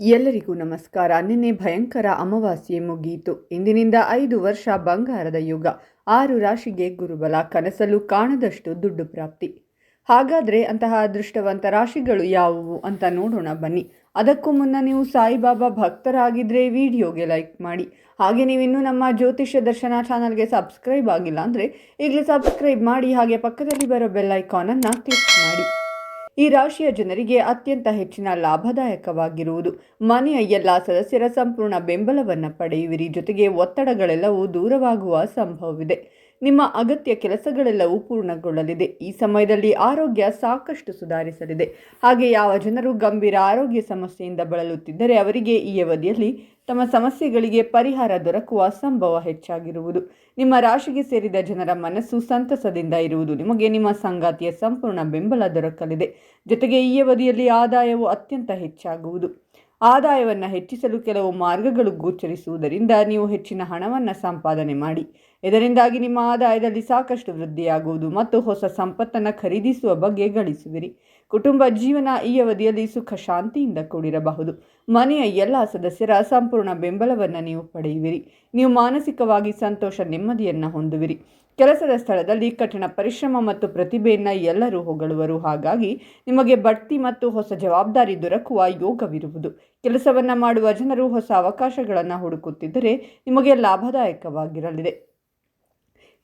ಎಲ್ಲರಿಗೂ ನಮಸ್ಕಾರ. ನಿನ್ನೆ ಭಯಂಕರ ಅಮಾವಾಸ್ಯೆ ಮುಗಿಯಿತು ಇಂದಿನಿಂದ ಐದು ವರ್ಷ ಬಂಗಾರದ ಯುಗ. ಆರು ರಾಶಿಗೆ ಗುರುಬಲ ಕನಸಲು ಕಾಣದಷ್ಟು ದುಡ್ಡು ಪ್ರಾಪ್ತಿ. ಹಾಗಾದರೆ ಅಂತಹ ಅದೃಷ್ಟವಂತ ರಾಶಿಗಳು ಯಾವುವು ಅಂತ ನೋಡೋಣ ಬನ್ನಿ. ಅದಕ್ಕೂ ಮುನ್ನ ನೀವು ಸಾಯಿಬಾಬಾ ಭಕ್ತರಾಗಿದ್ದರೆ ವಿಡಿಯೋಗೆ ಲೈಕ್ ಮಾಡಿ. ಹಾಗೆ ನೀವಿನ್ನೂ ನಮ್ಮ ಜ್ಯೋತಿಷ್ಯ ದರ್ಶನ ಚಾನಲ್ಗೆ ಸಬ್ಸ್ಕ್ರೈಬ್ ಆಗಿಲ್ಲ ಅಂದರೆ ಈಗಲೇ ಸಬ್ಸ್ಕ್ರೈಬ್ ಮಾಡಿ. ಹಾಗೆ ಪಕ್ಕದಲ್ಲಿ ಬರೋ ಬೆಲ್ ಐಕಾನನ್ನು ಕ್ಲಿಕ್ ಮಾಡಿ. ಈ ರಾಶಿಯ ಜನರಿಗೆ ಅತ್ಯಂತ ಹೆಚ್ಚಿನ ಲಾಭದಾಯಕವಾಗಿರುವುದು. ಮನೆಯ ಎಲ್ಲ ಸದಸ್ಯರ ಸಂಪೂರ್ಣ ಬೆಂಬಲವನ್ನು ಪಡೆಯುವಿರಿ. ಜೊತೆಗೆ ಒತ್ತಡಗಳೆಲ್ಲವೂ ದೂರವಾಗುವ ಸಂಭವವಿದೆ. ನಿಮ್ಮ ಅಗತ್ಯ ಕೆಲಸಗಳೆಲ್ಲವೂ ಪೂರ್ಣಗೊಳ್ಳಲಿದೆ. ಈ ಸಮಯದಲ್ಲಿ ಆರೋಗ್ಯ ಸಾಕಷ್ಟು ಸುಧಾರಿಸಲಿದೆ. ಹಾಗೆ ಯಾವ ಜನರು ಗಂಭೀರ ಆರೋಗ್ಯ ಸಮಸ್ಯೆಯಿಂದ ಬಳಲುತ್ತಿದ್ದರೆ ಅವರಿಗೆ ಈ ಅವಧಿಯಲ್ಲಿ ತಮ್ಮ ಸಮಸ್ಯೆಗಳಿಗೆ ಪರಿಹಾರ ದೊರಕುವ ಸಂಭವ ಹೆಚ್ಚಾಗಿರುವುದು. ನಿಮ್ಮ ರಾಶಿಗೆ ಸೇರಿದ ಜನರ ಮನಸ್ಸು ಸಂತಸದಿಂದ ಇರುವುದು ನಿಮಗೆ ನಿಮ್ಮ ಸಂಗಾತಿಯ ಸಂಪೂರ್ಣ ಬೆಂಬಲ ದೊರಕಲಿದೆ. ಜೊತೆಗೆ ಈ ಅವಧಿಯಲ್ಲಿ ಆದಾಯವು ಅತ್ಯಂತ ಹೆಚ್ಚಾಗುವುದು. ಆದಾಯವನ್ನು ಹೆಚ್ಚಿಸಲು ಕೆಲವು ಮಾರ್ಗಗಳು ಗೋಚರಿಸುವುದರಿಂದ ನೀವು ಹೆಚ್ಚಿನ ಹಣವನ್ನು ಸಂಪಾದನೆ ಮಾಡಿ. ಇದರಿಂದಾಗಿ ನಿಮ್ಮ ಆದಾಯದಲ್ಲಿ ಸಾಕಷ್ಟು ವೃದ್ಧಿಯಾಗುವುದು ಮತ್ತು ಹೊಸ ಸಂಪತ್ತನ್ನು ಖರೀದಿಸುವ ಬಗ್ಗೆ ಗಳಿಸುವಿರಿ. ಕುಟುಂಬ ಜೀವನ ಈ ಅವಧಿಯಲ್ಲಿ ಸುಖ ಶಾಂತಿಯಿಂದ ಕೂಡಿರಬಹುದು. ಮನೆಯ ಎಲ್ಲ ಸದಸ್ಯರ ಸಂಪೂರ್ಣ ಬೆಂಬಲವನ್ನು ನೀವು ಪಡೆಯುವಿರಿ. ನೀವು ಮಾನಸಿಕವಾಗಿ ಸಂತೋಷ ನೆಮ್ಮದಿಯನ್ನು ಹೊಂದುವಿರಿ. ಕೆಲಸದ ಸ್ಥಳದಲ್ಲಿ ಕಠಿಣ ಪರಿಶ್ರಮ ಮತ್ತು ಪ್ರತಿಭೆಯನ್ನು ಎಲ್ಲರೂ ಹೊಗಳುವರು. ಹಾಗಾಗಿ ನಿಮಗೆ ಬಡ್ತಿ ಮತ್ತು ಹೊಸ ಜವಾಬ್ದಾರಿ ದೊರಕುವ ಯೋಗವಿರುವುದು. ಕೆಲಸವನ್ನು ಮಾಡುವ ಜನರು ಹೊಸ ಅವಕಾಶಗಳನ್ನು ಹುಡುಕುತ್ತಿದ್ದರೆ ನಿಮಗೆ ಲಾಭದಾಯಕವಾಗಿರಲಿದೆ.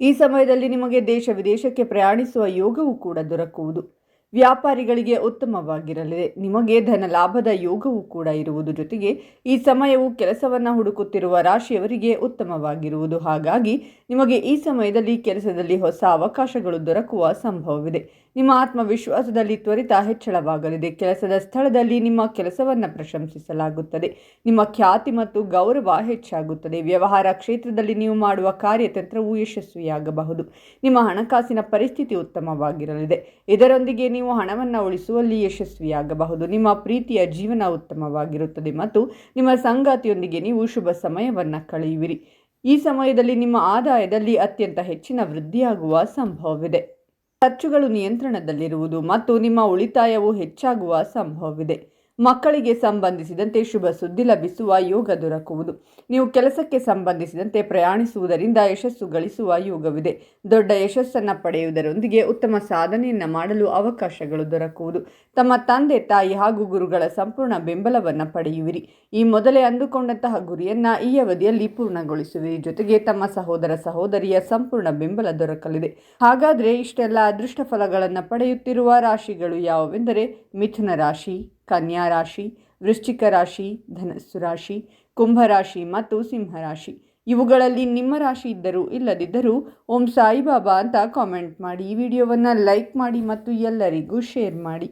ಈ ಸಮಯದಲ್ಲಿ ನಿಮಗೆ ದೇಶ ವಿದೇಶಕ್ಕೆ ಪ್ರಯಾಣಿಸುವ ಯೋಗವೂ ಕೂಡ ದೊರಕುವುದು. ವ್ಯಾಪಾರಿಗಳಿಗೆ ಉತ್ತಮವಾಗಿರಲಿದೆ. ನಿಮಗೆ ಧನ ಲಾಭದ ಯೋಗವೂ ಕೂಡ ಇರುವುದು. ಜೊತೆಗೆ ಈ ಸಮಯವು ಕೆಲಸವನ್ನು ಹುಡುಕುತ್ತಿರುವ ರಾಶಿಯವರಿಗೆ ಉತ್ತಮವಾಗಿರುವುದು. ಹಾಗಾಗಿ ನಿಮಗೆ ಈ ಸಮಯದಲ್ಲಿ ಕೆಲಸದಲ್ಲಿ ಹೊಸ ಅವಕಾಶಗಳು ದೊರಕುವ ಸಂಭವವಿದೆ. ನಿಮ್ಮ ಆತ್ಮವಿಶ್ವಾಸದಲ್ಲಿ ತ್ವರಿತ ಹೆಚ್ಚಳವಾಗಲಿದೆ. ಕೆಲಸದ ಸ್ಥಳದಲ್ಲಿ ನಿಮ್ಮ ಕೆಲಸವನ್ನು ಪ್ರಶಂಸಿಸಲಾಗುತ್ತದೆ. ನಿಮ್ಮ ಖ್ಯಾತಿ ಮತ್ತು ಗೌರವ ಹೆಚ್ಚಾಗುತ್ತದೆ. ವ್ಯವಹಾರ ಕ್ಷೇತ್ರದಲ್ಲಿ ನೀವು ಮಾಡುವ ಕಾರ್ಯತಂತ್ರವು ಯಶಸ್ವಿಯಾಗಬಹುದು. ನಿಮ್ಮ ಹಣಕಾಸಿನ ಪರಿಸ್ಥಿತಿ ಉತ್ತಮವಾಗಿರಲಿದೆ. ಇದರೊಂದಿಗೆ ನೀವು ಹಣವನ್ನು ಉಳಿಸುವಲ್ಲಿ ಯಶಸ್ವಿಯಾಗಬಹುದು. ನಿಮ್ಮ ಪ್ರೀತಿಯ ಜೀವನ ಉತ್ತಮವಾಗಿರುತ್ತದೆ ಮತ್ತು ನಿಮ್ಮ ಸಂಗಾತಿಯೊಂದಿಗೆ ನೀವು ಶುಭ ಸಮಯವನ್ನು ಕಳೆಯುವಿರಿ. ಈ ಸಮಯದಲ್ಲಿ ನಿಮ್ಮ ಆದಾಯದಲ್ಲಿ ಅತ್ಯಂತ ಹೆಚ್ಚಿನ ವೃದ್ಧಿಯಾಗುವ ಸಂಭವವಿದೆ. ಖರ್ಚುಗಳು ನಿಯಂತ್ರಣದಲ್ಲಿರುವುದು ಮತ್ತು ನಿಮ್ಮ ಉಳಿತಾಯವು ಹೆಚ್ಚಾಗುವ ಸಂಭವವಿದೆ. ಮಕ್ಕಳಿಗೆ ಸಂಬಂಧಿಸಿದಂತೆ ಶುಭ ಸುದ್ದಿ ಲಭಿಸುವ ಯೋಗ ದೊರಕುವುದು. ನೀವು ಕೆಲಸಕ್ಕೆ ಸಂಬಂಧಿಸಿದಂತೆ ಪ್ರಯಾಣಿಸುವುದರಿಂದ ಯಶಸ್ಸು ಗಳಿಸುವ ಯೋಗವಿದೆ. ದೊಡ್ಡ ಯಶಸ್ಸನ್ನು ಪಡೆಯುವುದರೊಂದಿಗೆ ಉತ್ತಮ ಸಾಧನೆಯನ್ನು ಮಾಡಲು ಅವಕಾಶಗಳು ದೊರಕುವುದು. ತಮ್ಮ ತಂದೆ, ತಾಯಿ ಹಾಗೂ ಗುರುಗಳ ಸಂಪೂರ್ಣ ಬೆಂಬಲವನ್ನು ಪಡೆಯುವಿರಿ. ಈ ಮೊದಲೇ ಅಂದುಕೊಂಡಂತಹ ಗುರಿಯನ್ನು ಈ ಅವಧಿಯಲ್ಲಿ ಪೂರ್ಣಗೊಳಿಸುವಿರಿ. ಜೊತೆಗೆ ತಮ್ಮ ಸಹೋದರ ಸಹೋದರಿಯ ಸಂಪೂರ್ಣ ಬೆಂಬಲ ದೊರಕಲಿದೆ. ಹಾಗಾದರೆ ಇಷ್ಟೆಲ್ಲ ಅದೃಷ್ಟ ಫಲಗಳನ್ನು ಪಡೆಯುತ್ತಿರುವ ರಾಶಿಗಳು ಯಾವುವೆಂದರೆ ಮಿಥುನ ರಾಶಿ. ಕನ್ಯಾ ರಾಶಿ ವೃಶ್ಚಿಕ ರಾಶಿ, ಧನಸ್ಸು ರಾಶಿ ಕುಂಭರಾಶಿ ಮತ್ತು ಸಿಂಹರಾಶಿ ಇವುಗಳಲ್ಲಿ ನಿಮ್ಮ ರಾಶಿ ಇದ್ದರೂ ಇಲ್ಲದಿದ್ದರೂ ಓಂ ಸಾಯಿಬಾಬಾ ಅಂತ ಕಾಮೆಂಟ್ ಮಾಡಿ ಈ ವಿಡಿಯೋವನ್ನು ಲೈಕ್ ಮಾಡಿ ಮತ್ತು ಎಲ್ಲರಿಗೂ ಶೇರ್ ಮಾಡಿ.